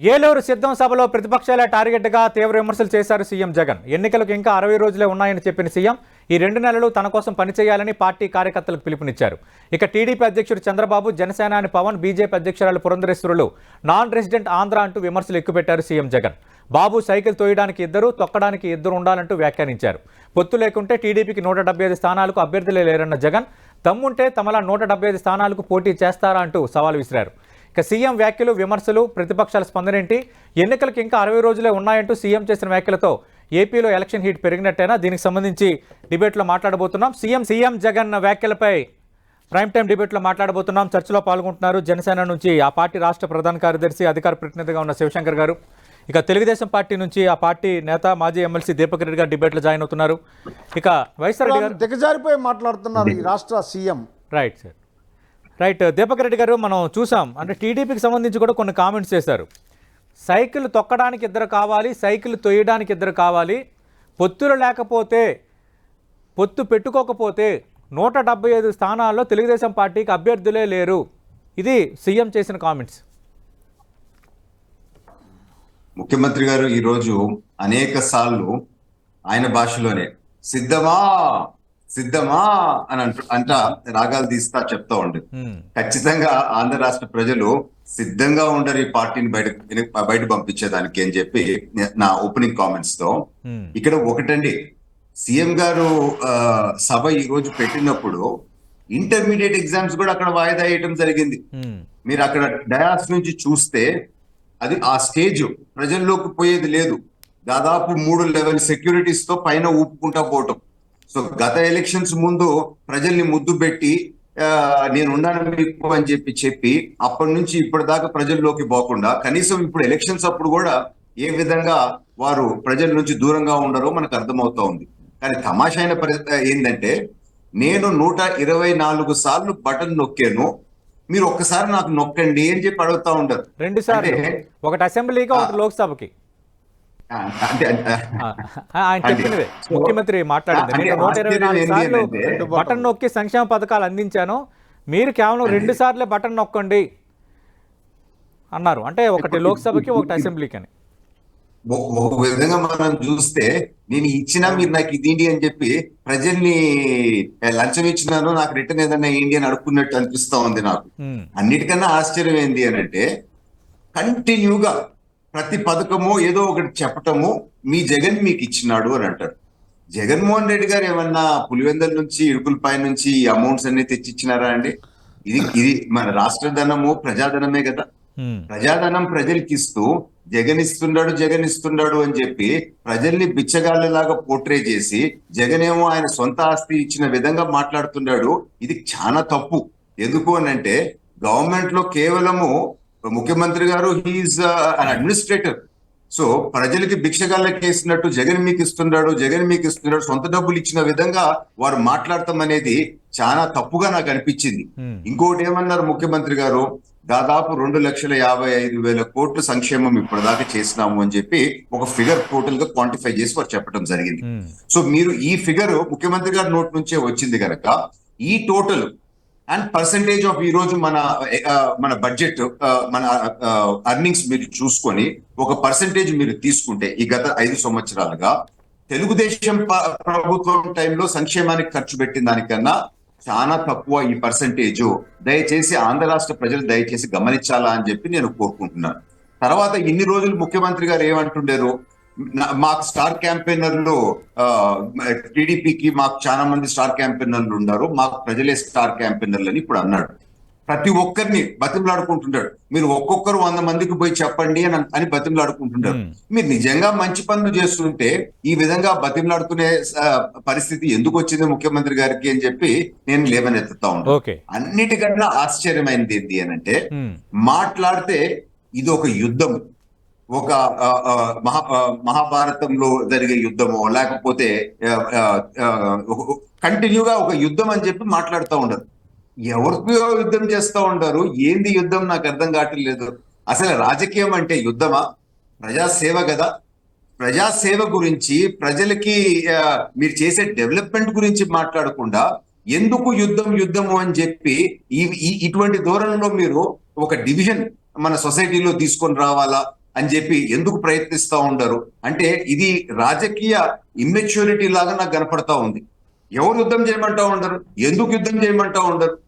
ఏలూరు సిద్ధం సభలో ప్రతిపక్షాల టార్గెట్గా తీవ్ర విమర్శలు చేశారు సీఎం జగన్. ఎన్నికలకు ఇంకా అరవై రోజులే ఉన్నాయని చెప్పిన సీఎం ఈ రెండు నెలలు తన కోసం పనిచేయాలని పార్టీ కార్యకర్తలకు పిలుపునిచ్చారు. ఇక టీడీపీ అధ్యక్షుడు చంద్రబాబు జనసేనాని పవన్ బీజేపీ అధ్యక్షురాలు పురంధరేశ్వరులు నాన్ రెసిడెంట్ ఆంధ్ర అంటూ విమర్శలు ఎక్కుపెట్టారు సీఎం జగన్. బాబు సైకిల్ తోయడానికి ఇద్దరు తొక్కడానికి ఇద్దరు ఉండాలంటూ వ్యాఖ్యానించారు. పొత్తు లేకుంటే టీడీపీకి నూట డెబ్బై ఐదు స్థానాలకు అభ్యర్థులే లేరన్న జగన్ తమ్ముంటే తమలా నూట డెబ్బై ఐదు స్థానాలకు పోటీ చేస్తారా? అంటూ సవాల్ విసిరారు. ఇక సీఎం వ్యాఖ్యలు విమర్శలు ప్రతిపక్షాల స్పందనేంటి? ఎన్నికలకు ఇంకా అరవై రోజులే ఉన్నాయంటూ సీఎం చేసిన వ్యాఖ్యలతో ఏపీలో ఎలక్షన్ హీట్ పెరిగినట్టేనా? దీనికి సంబంధించి డిబేట్లో మాట్లాడబోతున్నాం. సీఎం సీఎం జగన్ వ్యాఖ్యలపై ప్రైమ్ టైం డిబేట్లో మాట్లాడబోతున్నాం. చర్చలో పాల్గొంటున్నారు జనసేన నుంచి ఆ పార్టీ రాష్ట్ర ప్రధాన కార్యదర్శి అధికార ప్రతినిధిగా ఉన్న శివశంకర్ గారు. ఇక తెలుగుదేశం పార్టీ నుంచి ఆ పార్టీ నేత మాజీ ఎమ్మెల్సీ దీపక్ రెడ్డి గారు డిబేట్లో జాయిన్ అవుతున్నారు. ఇక వైఎస్ఆర్ దిగజారిపోయి మాట్లాడుతున్నారు ఈ రాష్ట్ర CM. Right sir. Right Deepak Reddy garu మనం చూసాం. అంటే టీడీపీకి సంబంధించి కూడా కొన్ని కామెంట్స్ చేశారు. సైకిల్ తొక్కడానికి ఇద్దరు కావాలి సైకిల్ తొయ్యడానికి ఇద్దరు కావాలి. పొత్తులు లేకపోతే పొత్తు పెట్టుకోకపోతే నూట డెబ్బై ఐదు స్థానాల్లో తెలుగుదేశం పార్టీకి అభ్యర్థులే లేరు. ఇది సీఎం చేసిన కామెంట్స్. ముఖ్యమంత్రి గారు ఈరోజు అనేక సార్లు ఆయన భాషలోనే సిద్ధమా? సిద్ధమా అని అంట అంట రాగాలు తీస్తా చెప్తా ఉండే. ఖచ్చితంగా ఆంధ్ర రాష్ట్ర ప్రజలు సిద్ధంగా ఉండరు ఈ పార్టీని బయట బయట పంపించేదానికి అని చెప్పి నే- ఓపెనింగ్ కామెంట్స్తో. ఇక్కడ ఒకటండి. సీఎం గారు సభ ఈ రోజు పెట్టినప్పుడు ఇంటర్మీడియట్ ఎగ్జామ్స్ కూడా అక్కడ వాయిదా వేయటం జరిగింది. మీరు అక్కడ డయాస్ నుంచి చూస్తే అది ఆ స్టేజ్ ప్రజల్లోకి పోయేది లేదు. దాదాపు మూడు లెవెల్ సెక్యూరిటీస్తో పైన ఊపుకుంటా పోవటం. సో గత ఎలక్షన్స్ ముందు ప్రజల్ని ముద్దు పెట్టి నేను ఉన్నాను మీకు అని చెప్పి చెప్పి అప్పటి నుంచి ఇప్పటిదాకా ప్రజల్లోకి పోకుండా కనీసం ఇప్పుడు ఎలక్షన్స్ అప్పుడు కూడా ఏ విధంగా వారు ప్రజల నుంచి దూరంగా ఉండరో మనకు అర్థమవుతా ఉంది. కానీ తమాషైన ఏంటంటే నేను నూట ఇరవై నాలుగు సార్లు బటన్ నొక్కాను. మీరు ఒక్కసారి నాకు నొక్కండి అని చెప్పి అడుగుతా ఉండరు రెండు సార్లు. ఒకటి అసెంబ్లీకి ఒకటి లోక్సభకి. ఆయన ముఖ్యమంత్రి మాట్లాడింది. నూట ఇరవై నాలుగు సార్లు బటన్ నొక్కి సంక్షేమ పథకాలు అందించాను. మీరు కేవలం రెండు సార్లే బటన్ నొక్కండి అన్నారు. అంటే ఒకటి లోక్సభకి ఒకటి అసెంబ్లీకి అని ఒక విధంగా మనం చూస్తే నేను ఇచ్చినా మీరు నాకు ఇది అని చెప్పి ప్రజల్ని లంచం ఇచ్చినాను నాకు రిటర్న్ ఏదైనా ఏంటి అని అడుక్కున్నట్టు అనిపిస్తా ఉంది నాకు. అన్నిటికన్నా ఆశ్చర్యం ఏంటి అని అంటే కంటిన్యూగా ప్రతి పథకము ఏదో ఒకటి చెప్పటము మీ జగన్ మీకు ఇచ్చినాడు అని అంటారు. జగన్మోహన్ రెడ్డి గారు ఏమన్నా పులివెందల నుంచి ఇడుపులపై నుంచి ఈ అమౌంట్స్ అన్ని తెచ్చిచ్చినారా అండి? ఇది ఇది మన రాష్ట్ర ధనము ప్రజాధనమే కదా. ప్రజాధనం ప్రజలకి ఇస్తూ జగన్ ఇస్తున్నాడు జగన్ ఇస్తున్నాడు అని చెప్పి ప్రజల్ని బిచ్చగాళ్ళలాగా పోర్ట్రే చేసి జగన్ ఏమో ఆయన సొంత ఆస్తి ఇచ్చిన విధంగా మాట్లాడుతున్నాడు ఇది చాలా తప్పు. ఎందుకు అని అంటే గవర్నమెంట్లో కేవలము ముఖ్యమంత్రి గారు హీఈస్ అన్ అడ్మినిస్ట్రేటర్ సో ప్రజలకి భిక్షగాళ్ళకి వేసినట్టు జగన్ మీకు ఇస్తున్నాడు జగన్ మీకు ఇస్తున్నాడు సొంత డబ్బులు ఇచ్చిన విధంగా వారు మాట్లాడటం అనేది చాలా తప్పుగా నాకు అనిపించింది. ఉమ్, ఇంకోటి ఏమన్నారు ముఖ్యమంత్రి గారు? దాదాపు రెండు లక్షల యాభై ఐదు వేల కోట్ల సంక్షేమం ఇప్పటిదాకా చేసినాము అని చెప్పి ఒక ఫిగర్ టోటల్గా క్వాంటిఫై చేసి వారు చెప్పడం జరిగింది. ఉమ్, సో మీరు ఈ ఫిగర్ ముఖ్యమంత్రి గారి నోట్ నుంచే వచ్చింది కనుక ఈ టోటల్ అండ్ పర్సంటేజ్ ఆఫ్ ఈ రోజు మన మన బడ్జెట్ మన అర్నింగ్స్ మీరు చూసుకొని ఒక పర్సంటేజ్ మీరు తీసుకుంటే ఈ గత ఐదు సంవత్సరాలుగా తెలుగుదేశం ప్రభుత్వం టైంలో సంక్షేమానికి ఖర్చు పెట్టిన దానికన్నా చాలా తక్కువ ఈ పర్సంటేజ్ దయచేసి ఆంధ్ర రాష్ట్ర ప్రజలు దయచేసి గమనించాలా అని చెప్పి నేను కోరుకుంటున్నాను. తర్వాత ఇన్ని రోజులు ముఖ్యమంత్రి గారు ఏమంటుండేరు? మాకు స్టార్ క్యాంపెయినర్లు టీడీపీకి మాకు చాలా మంది స్టార్ క్యాంపెయినర్లు ఉన్నారు. మాకు ప్రజలే స్టార్ క్యాంపెయినర్లు అని ఇప్పుడు అన్నాడు. ప్రతి ఒక్కరిని బతిమలాడుకుంటున్నాడు మీరు ఒక్కొక్కరు వంద మందికి పోయి చెప్పండి అని అని బతిమలాడుకుంటున్నారు Hmm. మీరు నిజంగా మంచి పనులు చేస్తుంటే ఈ విధంగా బతిమలాడుకునే పరిస్థితి ఎందుకు వచ్చింది ముఖ్యమంత్రి గారికి అని చెప్పి నేను లేవనెత్తుతా ఓకే. అన్నిటికన్నా ఆశ్చర్యమైనది ఏంటి అని అంటే మాట్లాడితే ఇది ఒక యుద్ధం. ఒక మహా మహాభారతంలో జరిగే యుద్ధమో లేకపోతే కంటిన్యూగా ఒక యుద్ధం అని చెప్పి మాట్లాడుతూ ఉండరు. ఎవరికి యుద్ధం చేస్తూ ఉంటారు ఏంది యుద్ధం? నాకు అర్థం కావట్లేదు అసలు రాజకీయం అంటే యుద్ధమా? ప్రజాసేవ కదా. ప్రజాసేవ గురించి ప్రజలకి మీరు చేసే డెవలప్మెంట్ గురించి మాట్లాడకుండా ఎందుకు యుద్ధం యుద్ధము అని చెప్పి ఈ ఇటువంటి ధోరణిలో మీరు ఒక డివిజన్ మన సొసైటీలో తీసుకొని రావాలా? అని చెప్పి ఎందుకు ప్రయత్నిస్తా ఉండరు? అంటే ఇది రాజకీయ ఇమ్మెచ్యూరిటీ లాగా నాకు కనపడతా ఉంది. ఎవరు యుద్ధం చేయమంటా ఉండరు? ఎందుకు యుద్ధం చేయమంటా ఉండరు?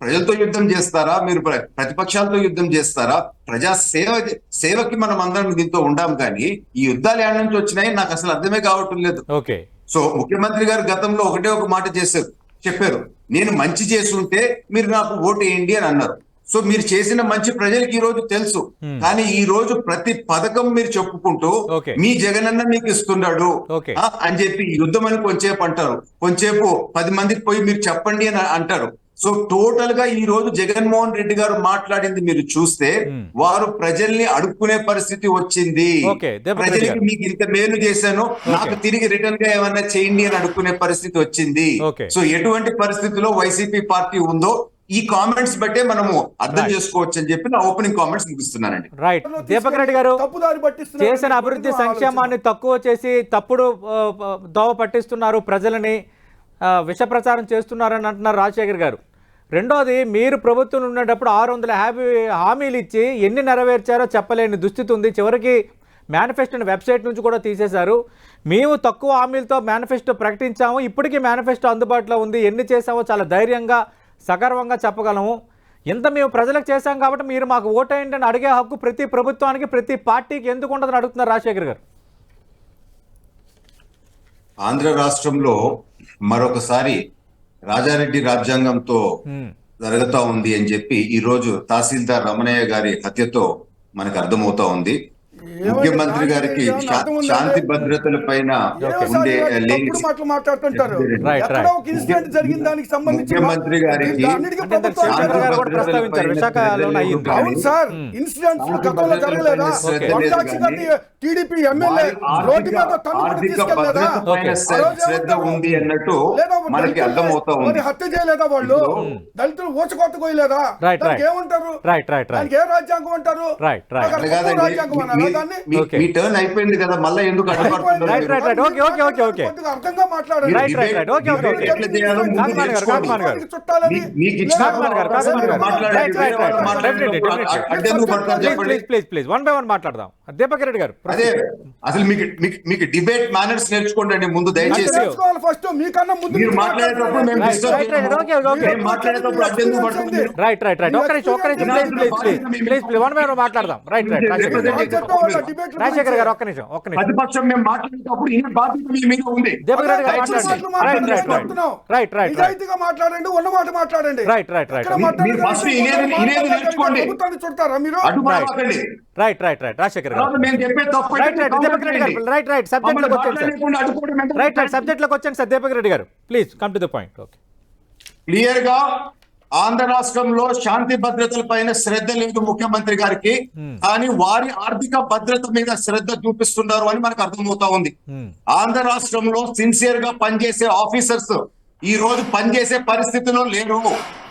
ప్రజలతో యుద్ధం చేస్తారా? మీరు ప్ర- ప్రతిపక్షాలతో యుద్ధం చేస్తారా? ప్రజా సేవ సేవకి మనం అందరం దీంతో ఉండాం కానీ ఈ యుద్ధాలు ఏడ నుంచి వచ్చినాయి నాకు అసలు అర్థమే కావటం లేదు. ఓకే. సో ముఖ్యమంత్రి గారు గతంలో ఒకటే ఒక మాట చేశారు. చెప్పారు నేను మంచి చేస్తుంటే మీరు నాకు ఓటు వేయండి అని అన్నారు. సో మీరు చేసిన మంచి ప్రజలకు ఈ రోజు తెలుసు Hmm. కానీ ఈ రోజు ప్రతి పథకం మీరు చెప్పుకుంటూ. మీ జగనన్న మీకు ఇస్తున్నాడు అని చెప్పి యుద్ధం అని కొంచేపు అంటారు కొంచేపు పది మందికి పోయి మీరు చెప్పండి అని అంటారు సో టోటల్గా ఈ రోజు జగన్మోహన్ రెడ్డి గారు మాట్లాడింది మీరు చూస్తే Hmm. వారు ప్రజల్ని అడుక్కునే పరిస్థితి వచ్చింది. ప్రజలకి మీకు ఇంత మేలు చేశాను నాకు తిరిగి రిటర్న్గా ఏమన్నా చేయండి అని అడుక్కునే పరిస్థితి వచ్చింది. సో ఎటువంటి పరిస్థితిలో వైసీపీ పార్టీ ఉందో ఈ కామెంట్స్ బట్టే మనము అర్థం. చేసుకోవచ్చు అని చెప్పి నా ఓపెనింగ్ కామెంట్స్ ముగిస్తున్నానండి. రైట్ దీపక్ రెడ్డి గారు. చేసిన అభివృద్ధి సంక్షేమాన్ని తక్కువ చేసి తప్పుడు దోవ పట్టిస్తున్నారు ప్రజలని విష ప్రచారం చేస్తున్నారని అంటున్నారు రాజశేఖర్ గారు. రెండోది మీరు ప్రభుత్వం ఉండేటప్పుడు ఆరు వందల యాభై హామీలు ఇచ్చి ఎన్ని నెరవేర్చారో చెప్పలేని దుస్థితి ఉంది. చివరికి మేనిఫెస్టోని వెబ్సైట్ నుంచి కూడా తీసేశారు. మేము తక్కువ హామీలతో మేనిఫెస్టో ప్రకటించాము. ఇప్పటికీ మేనిఫెస్టో అందుబాటులో ఉంది. ఎన్ని చేసామో చాలా ధైర్యంగా సగర్వంగా చెప్పగలము. ఇంత మేము ప్రజలకు చేశాం కాబట్టి మీరు మాకు ఓటేయండి అని అడిగే హక్కు ప్రతి ప్రభుత్వానికి ప్రతి పార్టీకి ఎందుకు ఉండదని అడుగుతున్నారు రాజశేఖర్ గారు. ఆంధ్ర రాష్ట్రంలో మరొకసారి రాజారెడ్డి రాజ్యాంగంతో. జరుగుతా ఉంది అని చెప్పి ఈ రోజు తహసీల్దార్ రమణయ్య గారి హత్యతో మనకు అర్థమవుతా ఉంది. ముఖ్యమంత్రి గారికి శాంతి భద్రతల పైన ఉండే లేని తప్పుడు మాటలు మాట్లాడుతుంటారు. Right, ఎక్కడో right. ఒక ఇన్సిడెంట్ జరిగిన దానికి సంబంధించి ముఖ్యమంత్రి గారికి సార్ ఇన్సిడెంట్స్ గతంలో జరగలేదా? టీడీపీ ఎమ్మెల్యే రోడ్డు మీద శ్రద్ధ? ఉంది అన్నట్టు లేదా మనకి అర్థమవుతా ఉంది. హత్య చేయలేదా వాళ్ళు? దళితులు ఊచకొట్టకోయలేదా Right, దానికి right. ఏమంటారు ఏ రాజ్యాంగం అంటారు. రాజ్యాంగం మీ- టర్న్ అయిపోయింది కదా మళ్ళీ ఎందుకు మాట్లాడదాం. దీపక్ రెడ్డి గారు అదే అసలు మీకు డిబేట్ మేనర్స్ నేర్చుకోండి అండి ముందు దయచేసి. ఫస్ట్ మీకన్నా ముందు మీరు నుంచి మాట్లాడేటప్పుడు మేము మాట్లాడేటప్పుడు అడ్డెందుకు పడుతుంది మీరు? రైట్ రైట్ రైట్ ఒక్క నిమిషం ఒక్క నిమిషం. Please please please please please one by one మాట్లాడదాం. Right right Rajasekhar garu. ఒక్క నిమిషం ఒక్క నిమిషం. ప్రతిపక్షం మేము మాట్లాడేటప్పుడు ఈ బాధ్యత మీ మీద ఉంది. దీపక్ రెడ్డి గారు మాట్లాడండి. Right right right right right right నిజాయితీగా మాట్లాడండి ఉన్న మాట మాట్లాడండి. Right, right. ఎక్కడ మీరు- first ఇనేది- ఇనేది నేర్చుకోండి. ప్రభుత్వాన్ని మీరు? అడ్డు మాట్లాడండి. రైట్ రైట్ రైట్ రాజశేఖర్ గారు. మేము చెప్పే తప్పు రైట్ రైట్ దీపక్ రెడ్డి గారు. రైట్ రైట్ సబ్జెక్ట్లోకి వచ్చాను సార్ రైట్ రైట్ సబ్జెక్ట్లోకి వచ్చాను sir Deepak Reddy garu. Please come to the point okay క్లియర్గా ఆంధ్ర రాష్ట్రంలో శాంతి భద్రతల పైన శ్రద్ధ లేదు ముఖ్యమంత్రి గారికి. కానీ వారి ఆర్థిక భద్రత మీద శ్రద్ధ చూపిస్తున్నారు అని మనకు అర్థమవుతా ఉంది. ఆంధ్ర రాష్ట్రంలో సిన్సియర్గా పనిచేసే ఆఫీసర్స్ ఈ రోజు పనిచేసే పరిస్థితిలో లేరు.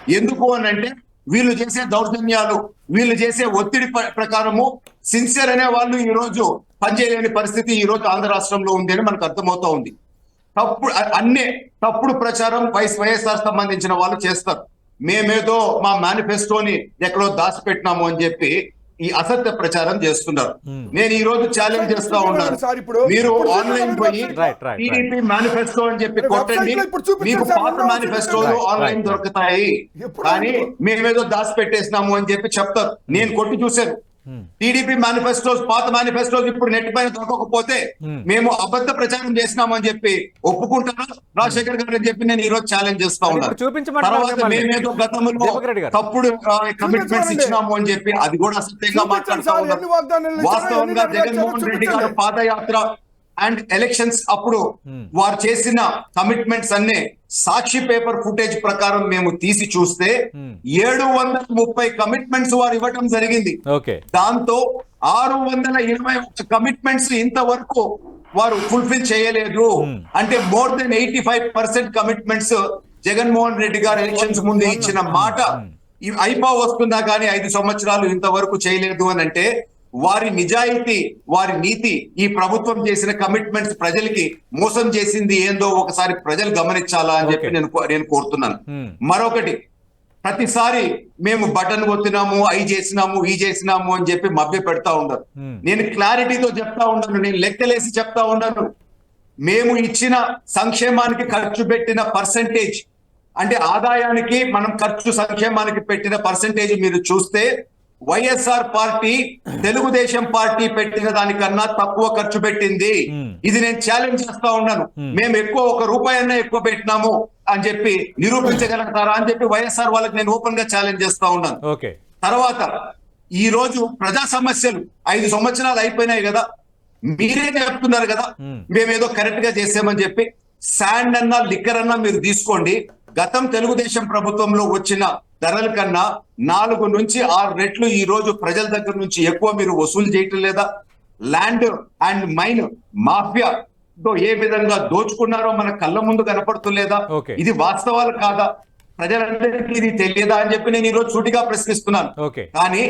ఎందుకు అని అంటే వీళ్ళు చేసే దౌర్జన్యాలు వీళ్ళు చేసే ఒత్తిడి ప్ర- ప్రకారము సిన్సియర్ అనే వాళ్ళు ఈ రోజు పనిచేయలేని పరిస్థితి ఈ రోజు ఆంధ్ర రాష్ట్రంలో ఉంది అని మనకు అర్థమవుతా ఉంది. తప్పుడు అన్నే తప్పుడు ప్రచారం వైఎస్ వైఎస్ఆర్ సంబంధించిన వాళ్ళు చేస్తారు. మేమేదో మా మేనిఫెస్టోని ఎక్కడో దాచిపెట్టినాము అని చెప్పి ఈ అసత్య ప్రచారం చేస్తున్నారు. నేను ఈ రోజు ఛాలెంజ్ చేస్తా ఉన్నాను. సార్ ఇప్పుడు- మీరు ఆన్లైన్ పోయి టీడీపీ మేనిఫెస్టో అని చెప్పి కొట్టండి. మీకు పాత మేనిఫెస్టోలు ఆన్లైన్. దొరుకుతాయి. కానీ? మేమేదో దాచి పెట్టేసినాము అని చెప్పి చెప్తారు. నేను కొట్టి చూశాను. టీడీపీ మేనిఫెస్టోస్ పాత మేనిఫెస్టోస్ ఇప్పుడు నెట్ పైన దొరకకపోతే మేము అబద్ధ ప్రచారం చేసినాము అని చెప్పి ఒప్పుకుంటారా రాజశేఖర్ గారు అని చెప్పి నేను ఈ రోజు ఛాలెంజ్ చేస్తా ఉన్నాను తర్వాత? మేమేదో గతంలో. తప్పుడు కమిట్మెంట్స్. ఇచ్చినాము అని చెప్పి అది కూడా అసత్యంగా మాట్లాడుతా ఉన్నారు వాస్తవంగా జగన్మోహన్ రెడ్డి గారు. పాదయాత్ర అండ్ ఎలక్షన్స్ అప్పుడు వారు చేసిన కమిట్మెంట్స్ అన్ని సాక్షి పేపర్ ఫుటేజ్ ప్రకారం మేము తీసి చూస్తే ఏడు వందల ముప్పై కమిట్మెంట్స్ వారు ఇవ్వటం జరిగింది. దాంతో ఆరు వందల ఇరవై కమిట్మెంట్స్ ఇంతవరకు వారు ఫుల్ఫిల్ చేయలేదు. అంటే more than eighty five percent commitments Jaganmohan Reddy garu elections ముందు ఇచ్చిన మాట అయిపో వస్తుందా కానీ ఐదు సంవత్సరాలు ఇంతవరకు చేయలేదు అని అంటే వారి నిజాయితీ వారి నీతి ఈ ప్రభుత్వం చేసిన కమిట్మెంట్స్ ప్రజలకి మోసం చేసింది ఏందో ఒకసారి ప్రజలు గమనించాలా అని చెప్పి. నేను నేను కోరుతున్నాను. మరొకటి ప్రతిసారి మేము బటన్ కొట్టినాము అవి చేసినాము ఈ చేసినాము అని చెప్పి మభ్య పెడతా Hmm. నేను క్లారిటీతో చెప్తా ఉన్నాను నేను లెక్కలేసి చెప్తా ఉన్నాను మేము ఇచ్చిన సంక్షేమానికి ఖర్చు పెట్టిన పర్సంటేజ్ అంటే ఆదాయానికి మనం ఖర్చు సంక్షేమానికి పెట్టిన పర్సంటేజ్ మీరు చూస్తే వైఎస్ఆర్ పార్టీ తెలుగుదేశం పార్టీ పెట్టిన దానికన్నా తక్కువ ఖర్చు పెట్టింది. ఇది నేను ఛాలెంజ్ చేస్తా ఉన్నాను. మేము. ఎక్కువ ఒక రూపాయి అన్నా ఎక్కువ పెట్టినాము అని చెప్పి నిరూపించగలుగుతారా అని చెప్పి వైఎస్ఆర్ వాళ్ళకి నేను ఓపెన్గా ఛాలెంజ్ చేస్తా ఉన్నాను. ఓకే. తర్వాత ఈ రోజు ప్రజా సమస్యలు ఐదు సంవత్సరాలు అయిపోయినాయి కదా. మీరే చెప్తున్నారు కదా. మేమేదో కరెక్ట్గా చేసామని చెప్పి శాండ్ అన్నా లిక్కర్ అన్నా మీరు తీసుకోండి. గతం తెలుగుదేశం ప్రభుత్వంలో వచ్చిన ధరల కన్నా నాలుగు నుంచి ఆరు రెట్లు ఈ రోజు ప్రజల దగ్గర నుంచి ఎక్కువ మీరు వసూలు చేయటం లేదా? ల్యాండ్ అండ్ మైన్ మాఫియా తో ఏ విధంగా దోచుకున్నారో మన కళ్ళ ముందు కనపడుతులేదా. ఇది వాస్తవాలు కాదా? ప్రజలందరికీ ఇది తెలియదా అని చెప్పి నేను ఈ రోజు సూటిగా ప్రశ్నిస్తున్నాను. కానీ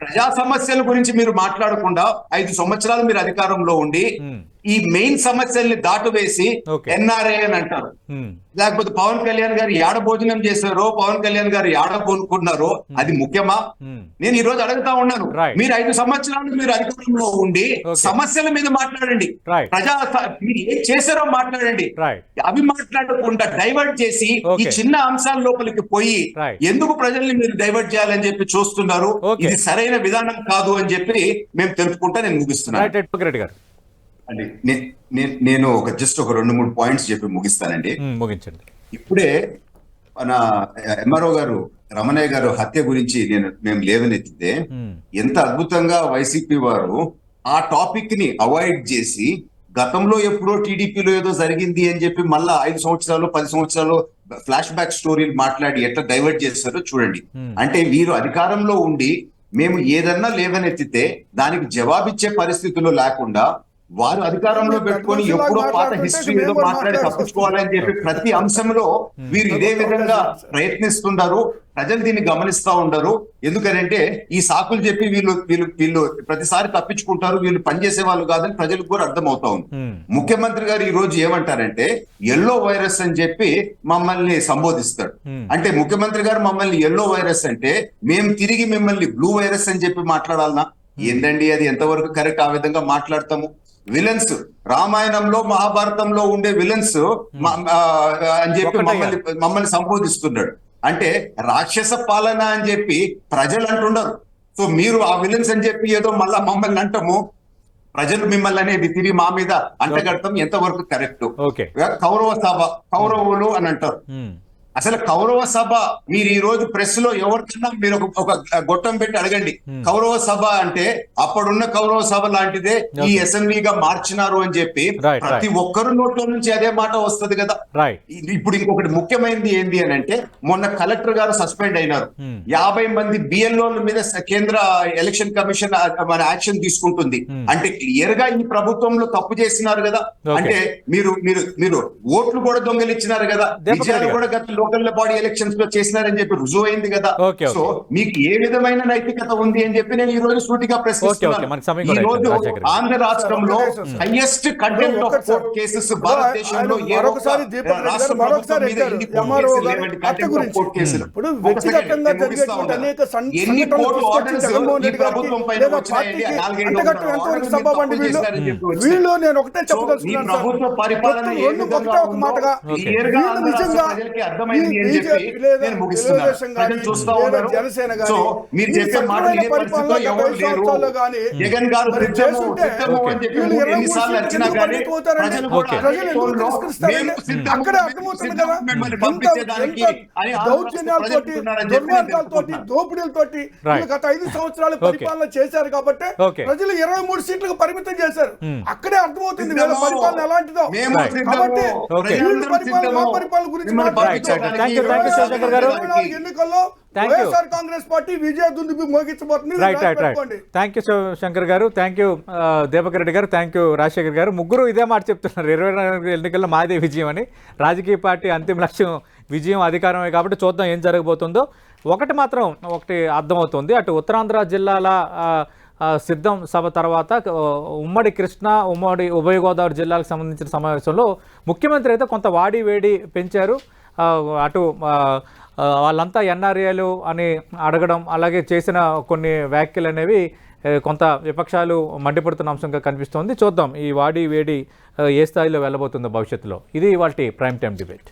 ప్రజా సమస్యల గురించి మీరు మాట్లాడకుండా ఐదు సంవత్సరాలు మీరు అధికారంలో ఉండి. ఈ మెయిన్ సమస్యల్ని దాటువేసి. ఎన్ఆర్ఏ అని అంటారు. లేకపోతే పవన్ కళ్యాణ్ గారు యాడ భోజనం చేశారో పవన్ కళ్యాణ్ గారు యాడ కొనుక్కున్నారో అది ముఖ్యమా. నేను ఈ రోజు అడుగుతా ఉన్నాను. మీరు ఐదు సంవత్సరాలు మీరు అధికారంలో ఉండి. సమస్యల మీద మాట్లాడండి. ప్రజా మీరు ఏం చేశారో మాట్లాడండి అవి మాట్లాడకుండా డైవర్ట్ చేసి ఈ. చిన్న అంశాల లోపలికి పోయి. ఎందుకు ప్రజల్ని మీరు డైవర్ట్ చేయాలని చెప్పి చూస్తున్నారు. ఇది సరైన విధానం కాదు అని చెప్పి మేము తెలుపుకుంటా నేను ముగిస్తున్నాను అండి నేను ఒక జస్ట్ ఒక రెండు మూడు పాయింట్స్ చెప్పి ముగిస్తానండి ముగించండి ఇప్పుడే మన ఎంఆర్ఓ గారు రమణయ్య గారు హత్య గురించి నేను మేము లేవనెత్తితే. ఎంత అద్భుతంగా వైసీపీ వారు ఆ టాపిక్ని అవాయిడ్ చేసి గతంలో ఎప్పుడో టీడీపీలో ఏదో జరిగింది అని చెప్పి మళ్ళా ఐదు సంవత్సరాలు పది సంవత్సరాలు ఫ్లాష్ బ్యాక్ స్టోరీలు మాట్లాడి ఎట్లా డైవర్ట్ చేస్తారో చూడండి. అంటే వీరు అధికారంలో ఉండి మేము ఏదన్నా లేవనెత్తితే దానికి జవాబిచ్చే పరిస్థితులు లేకుండా వారు అధికారంలో పెట్టుకొని ఎప్పుడో పాత హిస్టరీ ఏదో మాట్లాడి తప్పించుకోవాలని చెప్పి ప్రతి అంశంలో వీరు ఇదే విధంగా ప్రయత్నిస్తున్నారు ప్రజలు దీన్ని గమనిస్తా ఉండరు. ఎందుకనంటే ఈ సాకులు చెప్పి వీళ్ళు వీళ్ళు వీళ్ళు ప్రతిసారి తప్పించుకుంటారు. వీళ్ళు పనిచేసే వాళ్ళు కాదని ప్రజలకు కూడా అర్థమవుతా ఉంది. Hmm. ముఖ్యమంత్రి గారు ఈ రోజు ఏమంటారంటే ఎల్లో వైరస్ అని చెప్పి మమ్మల్ని సంబోధిస్తాడు. Hmm. అంటే ముఖ్యమంత్రి గారు మమ్మల్ని ఎల్లో వైరస్ అంటే మేము తిరిగి మిమ్మల్ని బ్లూ వైరస్ అని చెప్పి మాట్లాడాలనా? ఏందండి అది? ఎంతవరకు కరెక్ట్ ఆ విధంగా మాట్లాడతాము? విలన్స్. రామాయణంలో మహాభారతంలో ఉండే విలన్స్ అని చెప్పి. మమ్మల్ని మమ్మల్ని సంబోధిస్తున్నాడు. అంటే రాక్షస పాలన అని చెప్పి ప్రజలు అంటున్నారు సో మీరు ఆ విలన్స్ అని చెప్పి ఏదో మళ్ళా మమ్మల్ని అంటాము. ప్రజలు మిమ్మల్ని అనేది తిరిగి మా మీద అంటగడతాం ఎంతవరకు కరెక్ట్? కౌరవ సభ కౌరవులు అని అంటారు. అసలు కౌరవ సభ మీరు ఈ రోజు ప్రెస్లో ఎవరికన్నా మీరు ఒక గొట్టం పెట్టి అడగండి Hmm. కౌరవ సభ అంటే అప్పుడున్న కౌరవ సభ లాంటిదే ఈ. అసెంబ్లీగా మార్చినారు అని చెప్పి ప్రతి ఒక్కరు నోట్లో నుంచి అదే మాట వస్తది కదా ఇప్పుడు ఇంకొకటి ముఖ్యమైనది ఏంది అని అంటే మొన్న కలెక్టర్ గారు సస్పెండ్ అయినారు Hmm. యాభై మంది బిఎల్ఓల మీద కేంద్ర ఎలక్షన్ కమిషన్ మన యాక్షన్ తీసుకుంటుంది Hmm. అంటే క్లియర్గా ఈ ప్రభుత్వంలో తప్పు చేసినారు కదా. అంటే మీరు మీరు మీరు ఓట్లు కూడా దొంగలిచ్చినారు కదా విజయాలు కూడా గత లోకల్ బాడీ ఎలక్షన్స్లో చేసినారని చెప్పి రుజువు అయింది కదా. సో మీకు ఏ విధమైన నైతికత ఉంది అని చెప్పి నేను ఈ రోజు సూటిగా ప్రశ్నిస్తున్నాను ఈ రోజు. ఆంధ్ర రాష్ట్రంలో. Highest content of. Court cases భారతదేశంలో ఏ. ఎన్ని కోర్టు ఆర్డర్స్ ఈ ప్రభుత్వం పైన వచ్చినాయండి? వీళ్ళు నేను ఒకటే చెప్పదలుచుకున్నాను సార్. ప్రభుత్వ పరిపాలన ఒక మాటగా నిజంగా జనసేన మీరు చెప్పే జగన్ గారు ఎన్నిసార్లు కానీ. దోపిడీలతోటి గత ఐదు సంవత్సరాలు పరిపాలన చేశారు కాబట్టి. ప్రజలు ఇరవై మూడు సీట్లకు పరిమితం చేశారు. Hmm. అక్కడే అర్థమవుతుంది వీళ్ళ. పరిపాలన ఎలాంటిదో. కాబట్టి. పరిపాలన గురించి ఎన్నికల్లో. వైఎస్ఆర్ కాంగ్రెస్ పార్టీ విజయ దుందుబి మోగించబోతుంది. Right right right. Thank you Shankar garu. Thank you Deepak Reddy గారు. థ్యాంక్ యూ రాజశేఖర్ గారు. ముగ్గురు ఇదే మాట చెప్తున్నారు. ఇరవై నాలుగు ఎన్నికల్లో మాదే విజయం అని. రాజకీయ పార్టీ అంతిమ లక్ష్యం విజయం అధికారమే కాబట్టి చూద్దాం ఏం జరగబోతుందో. ఒకటి మాత్రం ఒకటి అర్థమవుతుంది. అటు ఉత్తరాంధ్ర జిల్లాల సిద్ధం సభ తర్వాత ఉమ్మడి కృష్ణా ఉమ్మడి ఉభయ గోదావరి జిల్లాలకు సంబంధించిన సమావేశంలో ముఖ్యమంత్రి అయితే కొంత వాడి వేడి పెంచారు. అటు వాళ్ళంతా ఎన్ఆర్ఏలు అని అడగడం అలాగే చేసిన కొన్ని వ్యాఖ్యలు అనేవి కొంత విపక్షాలు మండిపడుతున్న అంశంగా కనిపిస్తోంది. చూద్దాం ఈ వాడి వేడి ఏ స్థాయిలో వెళ్ళబోతుందో భవిష్యత్తులో. ఇది వాటి ప్రైమ్ టైం డిబేట్.